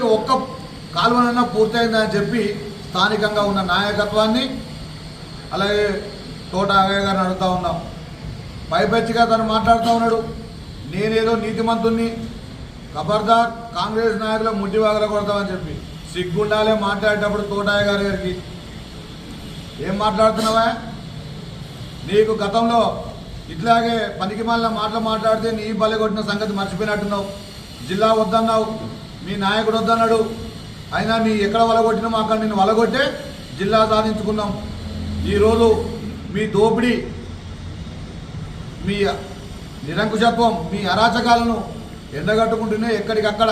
ఒక్క కాలువనన్నా పూర్తయిందని చెప్పి స్థానికంగా ఉన్న నాయకత్వాన్ని అలాగే తోట అగయ్య గారిని అడుగుతా ఉన్నాం. పైపెచ్చిగా తను మాట్లాడుతూ ఉన్నాడు. నేనేదో నీతిమంతుణ్ణి ఖబర్దార్ కాంగ్రెస్ నాయకుల ముడ్డి వాగల కొడతామని చెప్పి సిగ్గుండాలే మాట్లాడేటప్పుడు తోటాయ గారి గారికి. ఏం మాట్లాడుతున్నావా? నీకు గతంలో ఇట్లాగే పనికి మాలిన మాటలు మాట్లాడితే నీ బలి కొట్టిన సంగతి మర్చిపోయినట్టున్నావు. జిల్లా వద్దన్నావు. మీ నాయకుడు వద్దన్నాడు. అయినా నీ ఎక్కడ వలగొట్టినామో అక్కడ నేను వలగొట్టే జిల్లా సాధించుకున్నాం. ఈరోజు మీ దోపిడీ మీ నిరంకుశత్వం మీ అరాచకాలను ఎండగట్టుకుంటూనే ఎక్కడికక్కడ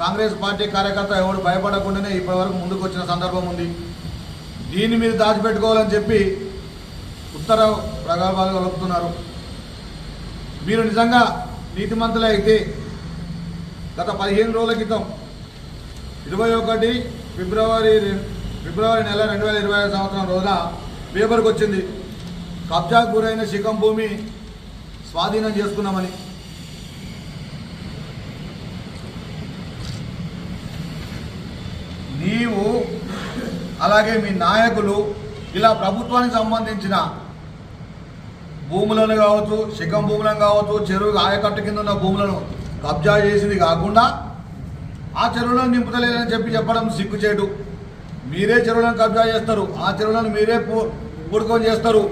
కాంగ్రెస్ పార్టీ కార్యకర్త ఎవడు భయపడకుండానే ఇప్పటివరకు ముందుకు వచ్చిన సందర్భం ఉంది. దీన్ని మీరు దాచిపెట్టుకోవాలని చెప్పి ఉత్తర ప్రగల్భాలు కలుపుతున్నారు మీరు నిజంగా నీతిమంతులైతే గత పదిహేను రోజుల క్రితం ఇరవై ఒకటి ఫిబ్రవరి ఫిబ్రవరి నెల రెండు వేల ఇరవై ఐదు సంవత్సరం రోజున పేపర్కి వచ్చింది కబ్జాకు గురైన శిఖం భూమి స్వాధీనం చేసుకున్నామని. నీవు అలాగే మీ నాయకులు ఇలా ప్రభుత్వానికి సంబంధించిన భూములను కావచ్చు శిఖం భూములను కావచ్చు చెరువు ఆయకట్టు కింద ఉన్న భూములను కబ్జా చేసింది కాకుండా ఆ చెరువులను నింపుతలేదని చెప్పి చెప్పడం సిగ్గుచేటు. మీరే చెరువులను కబ్జా చేస్తారు ఆ చెరువులను మీరే పూడుకొని చేస్తారు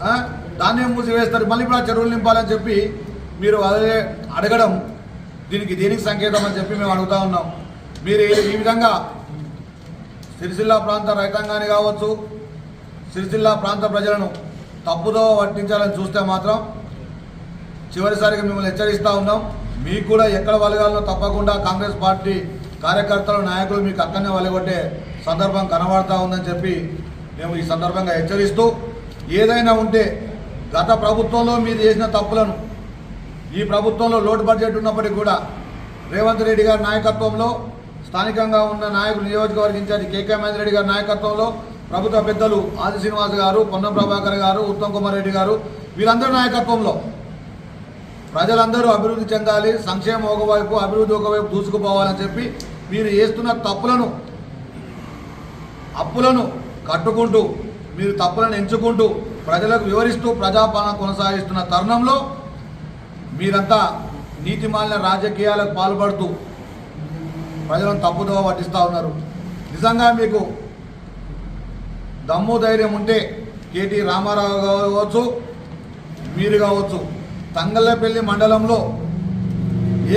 ధాన్యం దాన్నే మూసివేస్తారు మళ్ళీ ఇప్పుడు ఆ చెరువులు నింపాలని చెప్పి మీరు అదే అడగడం దీనికి దేనికి సంకేతం అని చెప్పి మేము అడుగుతా ఉన్నాం. మీరు ఈ- ఈ విధంగా సిరిసిల్ల ప్రాంత రైతాంగాన్ని కావచ్చు సిరిసిల్ల ప్రాంత ప్రజలను తప్పుదో పట్టించాలని చూస్తే మాత్రం చివరిసారిగా మిమ్మల్ని హెచ్చరిస్తూ ఉన్నాం. మీకు కూడా ఎక్కడ వలగాలనో తప్పకుండా కాంగ్రెస్ పార్టీ కార్యకర్తలు నాయకులు మీకు అక్కడనే వలగొట్టే సందర్భం కనబడతా ఉందని చెప్పి మేము ఈ సందర్భంగా హెచ్చరిస్తూ ఏదైనా ఉంటే గత ప్రభుత్వంలో మీరు చేసిన తప్పులను ఈ ప్రభుత్వంలో లోటు బడ్జెట్ ఉన్నప్పటికీ కూడా రేవంత్ రెడ్డి గారి నాయకత్వంలో స్థానికంగా ఉన్న నాయకులు నియోజకవర్గ ఇన్ఛార్జి కేకే మహేందర్ రెడ్డి గారి నాయకత్వంలో ప్రభుత్వ పెద్దలు ఆది శ్రీనివాస్ గారు పొన్నం ప్రభాకర్ గారు ఉత్తమ్ కుమార్ రెడ్డి గారు వీరందరి నాయకత్వంలో ప్రజలందరూ అభివృద్ధి చెందాలి సంక్షేమం ఒకవైపు అభివృద్ధి ఒకవైపు దూసుకుపోవాలని చెప్పి మీరు చేస్తున్న తప్పులను అప్పులను కట్టుకుంటూ మీరు తప్పులను ఎంచుకుంటూ ప్రజలకు వివరిస్తూ ప్రజాపాలన కొనసాగిస్తున్న తరుణంలో మీరంతా నీతిమాలిన రాజకీయాలకు పాల్పడుతూ ప్రజలను తప్పుదోవ పట్టిస్తూ ఉన్నారు. నిజంగా మీకు దమ్ము ధైర్యం ఉంటే కేటీ రామారావు కావచ్చు మీరు కావచ్చు తంగళ్ళపల్లి మండలంలో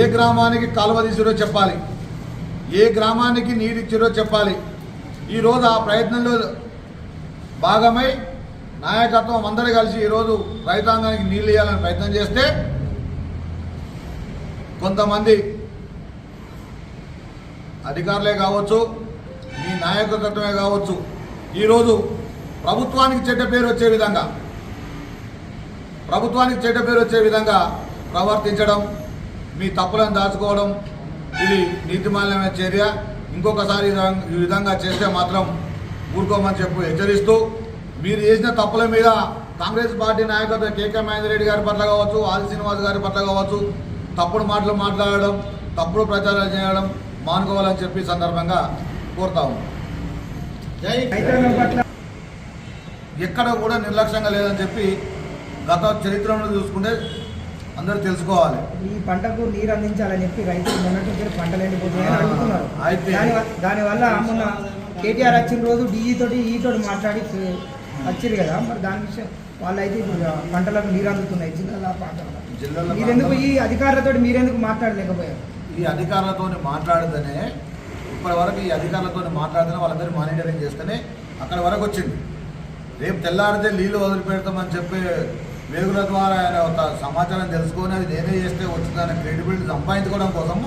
ఏ గ్రామానికి కాలువ తీసిరో చెప్పాలి. ఏ గ్రామానికి నీరు ఇచ్చిరో చెప్పాలి. ఈరోజు ఆ ప్రయత్నంలో భాగమై నాయకత్వం అందరూ కలిసి ఈరోజు రైతాంగానికి నీళ్ళు ఇవ్వాలని ప్రయత్నం చేస్తే కొంతమంది అధికారులే కావచ్చు మీ నాయకత్వమే కావచ్చు. ఈరోజు ప్రభుత్వానికి చెడ్డ పేరు వచ్చే విధంగా ప్రభుత్వానికి చెడ్డ పేరు వచ్చే విధంగా ప్రవర్తించడం మీ తప్పులను దాచుకోవడం ఇది నీతిమాల్యమైన చర్య. ఇంకొకసారి ఈ విధంగా- చేస్తే మాత్రం ఊరుకోమని చెప్పు హెచ్చరిస్తూ మీరు చేసిన తప్పుల మీద కాంగ్రెస్ పార్టీ నాయకత్వం కేకే మహేందర్ రెడ్డి గారి పట్ల కావచ్చు ఆది శ్రీనివాస్ గారి పట్ల కావచ్చు తప్పుడు మాటలు మాట్లాడడం తప్పుడు ప్రచారాలు చేయడం మానుకోవాలని చెప్పి సందర్భంగా కోరుతా ఉన్నాం. రైతాంగం పట్ల ఎక్కడ కూడా నిర్లక్ష్యంగా లేదని చెప్పి గత చరిత్రను చూసుకుంటే అందరూ తెలుసుకోవాలి. ఈ పంటకు నీరు అందించాలని చెప్పి రైతులు మొన్నటి నుంచి పంటలు ఎండిపోతున్నాయని అడుగుతున్నారు. అయితే- దానివల్ల మొన్న కేటీఆర్ వచ్చిన రోజు డీజీ తోటి ఈ తోటి మాట్లాడి వచ్చారు కదా. మరి దాని విషయం వాళ్ళైతే ఇప్పుడు పంటలకు నీరు అందుతున్నాయి. జిల్లాల ప్రాంతంలో జిల్లాల మీరెందుకు ఈ అధికారులతో మీరెందుకు మాట్లాడలేకపోయారు? ఈ అధికారులతో మాట్లాడితేనే ఇప్పటి వరకు ఈ అధికారులతో మాట్లాడితేనే వాళ్ళందరూ మానిటరింగ్ చేస్తేనే అక్కడ వరకు వచ్చింది. రేపు తెల్లారితే నీళ్ళు వదిలిపెడతామని చెప్పి వేగుల ద్వారా ఆయన ఒక సమాచారం తెలుసుకొని అది నేనే చేస్తే వచ్చిందనే క్రెడిబిలిటీ సంపాదించుకోవడం కోసము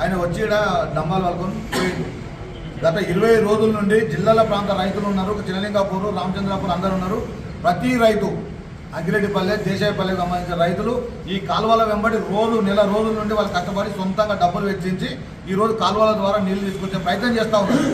ఆయన వచ్చి ఈడ డంబాలు పలుకొని పోయిండు. గత ఇరవై రోజుల నుండి జిల్లాల ప్రాంత రైతులు ఉన్నారు. చిన్నలింగాపూర్ రామచంద్రాపూర్ అందరు ఉన్నారు. ప్రతి రైతు అగ్గిరెడ్డిపల్లె దేశాయపల్లెకి సంబంధించిన రైతులు ఈ కాలువల వెంబడి రోజు నెల రోజుల నుండి వాళ్ళు కష్టపడి సొంతంగా డబ్బులు వెచ్చించి ఈ రోజు కాలువల ద్వారా నీళ్ళు తీసుకొచ్చే ప్రయత్నం చేస్తూ ఉన్నారు.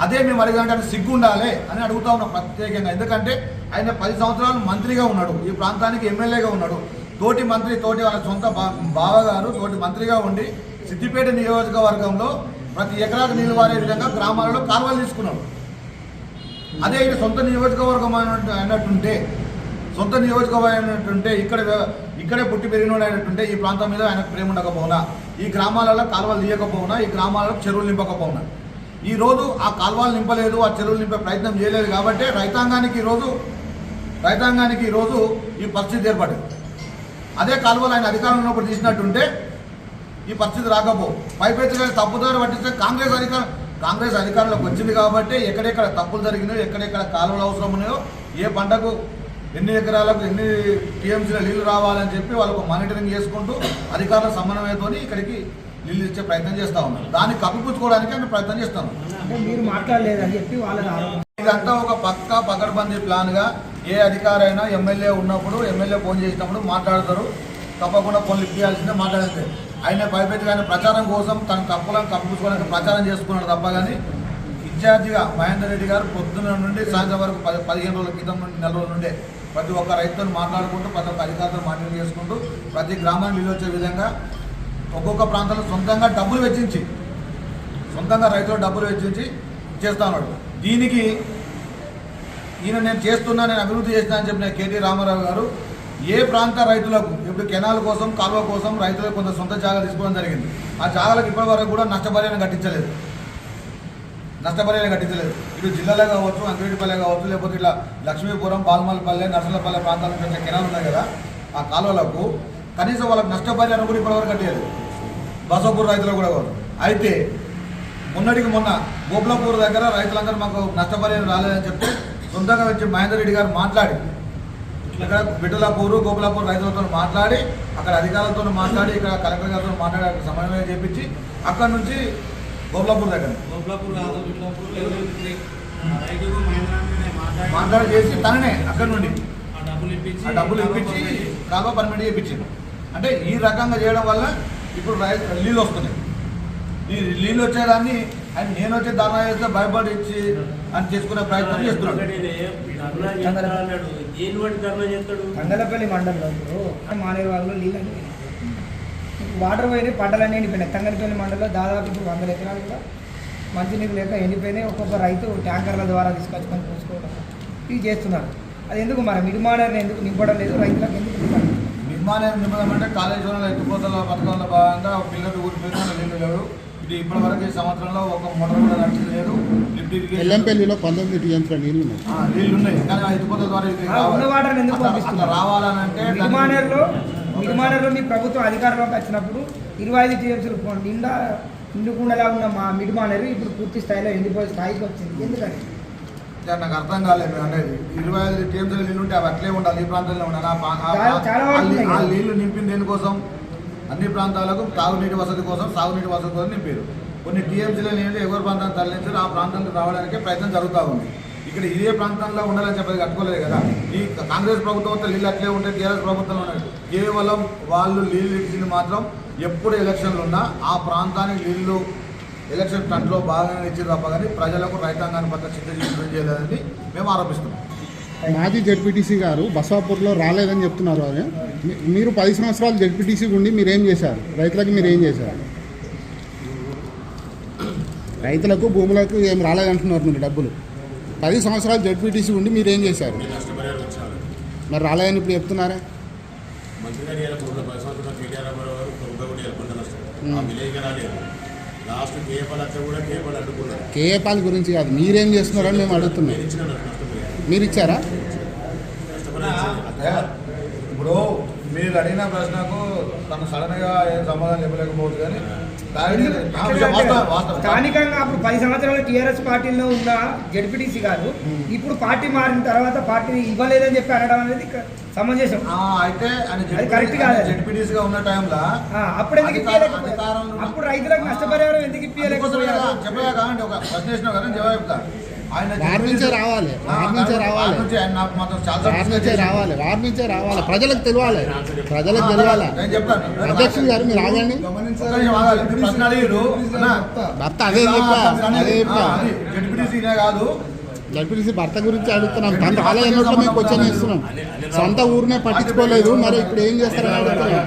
అదే మేము అడిగాలంటే సిగ్గు ఉండాలి అని అడుగుతా ఉన్నాం ప్రత్యేకంగా. ఎందుకంటే ఆయన పది సంవత్సరాలు మంత్రిగా ఉన్నాడు. ఈ ప్రాంతానికి ఎమ్మెల్యేగా ఉన్నాడు. తోటి మంత్రి తోటి వాళ్ళ సొంత బా- బావగారు తోటి మంత్రిగా ఉండి సిద్దిపేట నియోజకవర్గంలో ప్రతి ఎకరాకు నీళ్ళు వారే విధంగా గ్రామాలలో కాలువలు తీసుకున్నాడు. అదే ఇది సొంత నియోజకవర్గం అన్నట్టుంటే సొంత నియోజకవర్గం అయినట్టుంటే ఇక్కడ ఇక్కడే పుట్టి పెరిగినోడు అయినట్టుంటే ఈ ప్రాంతం మీద ఆయనకు ప్రేమ ఉండకపోవునా? ఈ గ్రామాలలో కాలువలు తీయకపోవునా? ఈ గ్రామాలలో చెరువులు నింపకపోవునా? ఈ రోజు ఆ కాలువలు నింపలేదు ఆ చెరువులు నింపే ప్రయత్నం చేయలేదు కాబట్టి రైతాంగానికి ఈరోజు రైతాంగానికి ఈరోజు ఈ పరిస్థితి ఏర్పడింది. అదే కాలువలు ఆయన అధికారంలో ఉన్నప్పుడు తీసినట్టుంటే ఈ పరిస్థితి రాకపో పైపెచ్చి తప్పుదారి పట్టిస్తే కాంగ్రెస్ అధికారం కాంగ్రెస్ అధికారంలోకి వచ్చింది కాబట్టి ఎక్కడెక్కడ తప్పులు జరిగినాయో ఎక్కడెక్కడ కాలువలు అవసరం ఉన్నాయో ఏ పంటకు ఎన్ని ఎకరాలకు ఎన్ని టీఎంసీల నీళ్ళు రావాలని చెప్పి వాళ్ళకు మానిటరింగ్ చేసుకుంటూ అధికారుల సమన్వయంతో ఇక్కడికి నీళ్ళు ఇచ్చే ప్రయత్నం చేస్తా ఉన్నారు. దాన్ని కప్పిపుచ్చుకోవడానికి ఆయన ప్రయత్నం చేస్తాను అంటే మీరు మాట్లాడలేదని చెప్పి ఆరోపణ ఇదంతా ఒక పక్క పకడ్బందీ ప్లాన్గా ఏ అధికారైనా ఎమ్మెల్యే ఉన్నప్పుడు ఎమ్మెల్యే ఫోన్ చేసినప్పుడు మాట్లాడతారు. తప్పకుండా ఫోన్ లిఫ్ట్ చేయాల్సిందే మాట్లాడితే ఆయన ఆయన ప్రచారం కోసం తన తప్పులను కప్పుకోవడానికి ప్రచారం చేసుకున్నాడు తప్ప కానీ ఇన్ఛార్జిగా మహేందర్ రెడ్డి గారు పొద్దున్న నుండి సాయంత్రం వరకు పది పదిహేను రోజుల క్రితం నుండి నెల రోజుల నుండే ప్రతి ఒక్క రైతుతో మాట్లాడుకుంటూ ప్రతి ఒక్క అధికారులతో మాట్లాడి చేసుకుంటూ ప్రతి గ్రామానికి వచ్చే విధంగా ఒక్కొక్క ప్రాంతంలో సొంతంగా డబ్బులు వెచ్చించి సొంతంగా రైతులు డబ్బులు వెచ్చించి చేస్తా ఉన్నాడు. దీనికి ఈయన నేను చేస్తున్నా నేను అభివృద్ధి చేస్తున్నా అని చెప్పిన కేటీ రామారావు గారు ఏ ప్రాంత రైతులకు ఇప్పుడు కెనాల్ కోసం కాలువ కోసం రైతులకు కొంత సొంత జాగా తీసుకోవడం జరిగింది. ఆ జాగాలకు ఇప్పటి వరకు కూడా నష్టపరిహారం కట్టించలేదు. నష్టపరిహారం కట్టించలేదు. ఇటు జిల్లాలో కావచ్చు అంకిరెడ్డిపల్లె కావచ్చు లేకపోతే ఇట్లా లక్ష్మీపురం బాల్మల్పల్లె నర్సలపల్లె ప్రాంతాల నుంచి కెనాల్ ఉన్నాయి కదా ఆ కాలువలకు కనీసం వాళ్ళకి నష్టపరిహారం కూడా ఇప్పటివరకు కట్టలేదు. బసపూర్ రైతులకు కూడా కాదు అయితే మొన్నటికి మొన్న గోపులాపూర్ దగ్గర రైతులందరూ మాకు నష్టపరిహారం రాలేదని చెప్తే సొంతంగా వచ్చి మహేందర్ రెడ్డి గారు మాట్లాడి ఇక్కడ బిడ్డలాపూర్ గోపులాపూర్ రైతులతో మాట్లాడి అక్కడ అధికారులతో మాట్లాడి ఇక్కడ కలెక్టర్ గారితో మాట్లాడి అక్కడ సమన్వయం చేపించి అక్కడ నుంచి గోపులాపూర్ దగ్గర. మాట్లాడి చేసి తననే అక్కడ నుండి డబ్బులు ఇప్పించి కాలువ పర్మిట్ చేయించింది అంటే ఈ రకంగా చేయడం వల్ల ఇప్పుడు నీళ్ళు వస్తున్నాయి. ఈ నీళ్ళు వచ్చేదాన్ని ఆయన నేను వచ్చే ధర్నా చేస్తే భయపడి ఇచ్చి అని చేసుకునే ప్రయత్నం చేస్తున్నాడు. అన్నాడు. దేని వాటి ధర్నా చేస్తాడు? తంగలపల్లి మండలంలో ఇప్పుడు మానేరు వాళ్ళు నీళ్ళని వాటర్ పోయినాయి పంటలన్నీ ఎండిపోయినాయి. తంగలపల్లి మండలంలో దాదాపు ఇప్పుడు వందల ఎకరాలు కూడా మంచినీరు లేక ఎండిపోయినాయి. ఒక్కొక్క రైతు ట్యాంకర్ల ద్వారా తీసుకొచ్చుకొని పోసుకోవడం. ఇవి చేస్తున్నారు అది ఎందుకు మరి? మిడిమాడర్ని ఎందుకు నింపడం లేదు? రైతులకు ఎందుకు నిమ్మదం అంటే కాళేశ్వరంలో ఎత్తిపోతల పథకంలో భాగంగా పిల్లలు ఊరిపోయిన నీళ్ళు లేవు ఇది ఇప్పటి వరకు ఈ సంవత్సరంలో ఒక మోటార్ కూడా నడిచింది లేదు. లిఫ్ట్ ఎల్లంపల్లిలో పంతొమ్మిది టీఎంసీల నీళ్ళు ఉన్నాయి. ఆ, నీళ్ళు ఉన్నాయి. కానీ ఆ ఎత్తిపోతల ద్వారా రావాలనంటే మీ ప్రభుత్వం అధికారంలోకి వచ్చినప్పుడు ఇరవై ఐదు టీఎంసీలు నిండా నిండుకుండలా ఉన్న మా మిడిమానేరు ఇప్పుడు పూర్తి స్థాయిలో ఎండిపోయే స్థాయికి వచ్చింది. ఎందుకని? అంటే నాకు అర్థం కాలేదు మీరు అనేది. ఇరవై ఐదు టీఎంసీల నీళ్ళు ఉంటే అవి అట్లే ఉండాలి ఈ ప్రాంతంలో ఉండాలి. ఆ. నీళ్ళు నింపింది దేనికోసం? అన్ని ప్రాంతాలకు తాగునీటి వసతి కోసం సాగునీటి వసతి కోసం నింపారు. కొన్ని టీఎంసీల నీళ్ళు ఎవరి ప్రాంతానికి తరలించారు ఆ ప్రాంతానికి రావడానికి ప్రయత్నం జరుగుతూ ఉంది. ఇక్కడ ఇదే ప్రాంతంలో ఉండాలని చెప్పేది కట్టుకోలేదు కదా. ఈ కాంగ్రెస్ ప్రభుత్వంతో నీళ్ళు అట్లే ఉంటే టీఆర్ఎస్ ప్రభుత్వంలో ఉన్నాయి కేవలం వాళ్ళు నీళ్ళు ఇచ్చింది మాత్రం ఎప్పుడు ఎలక్షన్లు ఉన్నా ఆ ప్రాంతానికి నీళ్ళు ఎలక్షన్ స్టంట్లో బాగానే ఇచ్చింది తప్ప కానీ ప్రజలకు రైతాంగాన్ని పట్ల చిత్తశుద్ధి చేయలేదని మేము ఆరోపిస్తున్నాం. మాజీ జడ్పీటీసీ గారు బసాపూర్లో రాలేదని చెప్తున్నారు ఆయన మీ- మీరు పది సంవత్సరాలు జడ్పీటీసీ ఉండి మీరు ఏం చేశారు? రైతులకు మీరు ఏం చేశారు? రైతులకు భూములకు ఏం రాలేదంటున్నారు మీరు డబ్బులు. పది సంవత్సరాలు జడ్పీటీసీ ఉండి మీరు ఏం చేశారు? మరి రాలేదని ఇప్పుడు చెప్తున్నారా? మంత్రి గారు కూడా లాస్ట్ కేపల్ కూడా కేపల్ గురించి కాదు మీరేం చేస్తున్నారని మేము అడుగుతున్నాం. మీరు ఇచ్చారా. ఇప్పుడు మీరు అడిగిన ప్రశ్నకు తను సడన్గా ఏం సమాధానం చెప్పలేకపోవచ్చు కానీ స్థానికంగా అప్పుడు పది సంవత్సరాలు టీఆర్ఎస్ పార్టీలో ఉన్న జడ్పీటీసీ గారు ఇప్పుడు పార్టీ మారిన తర్వాత పార్టీ ఇవ్వలేదని చెప్పి అనడం అనేది సమంజసం. ఆ, అయితే correct కాదు అది. జడ్పీటీసీ గా ఉన్న టైంలో అప్పుడు ఎందుకు అప్పుడు రైతులకు నష్టపరిహారం ఎందుకు చెప్పగా కాదండి ఒక ప్రశ్న కదా జవాబు చెప్తా ఆయన వారి జడ్పీటీసీ- నుంచే రావాలి. ఆ, వారి నుంచే వారి రావాలి. నుంచి ఆయన నాకు మాత్రం చాలా వారి నుంచే discuss చేసి- రావాలి. వారి నుంచే రావాలి. ప్రజలకు తెలియాలి. ప్రజలకు తెలియాలి. నేను చెప్తాను. అధ్యక్షులు గారు మీరు ఆగండి. భర్త అదే చెప్పా. అదే చెప్పా. కాదు. జడ్పీటీసీ భర్త గురించి అడుగుతున్నాం. తను రాలేదన్నట్లు మేము క్వశ్చన్ చేస్తున్నాం. సొంత ఊరినే పట్టించుకోలేదు. మరి ఇప్పుడు ఏం చేస్తారని అడుగుతున్నాం.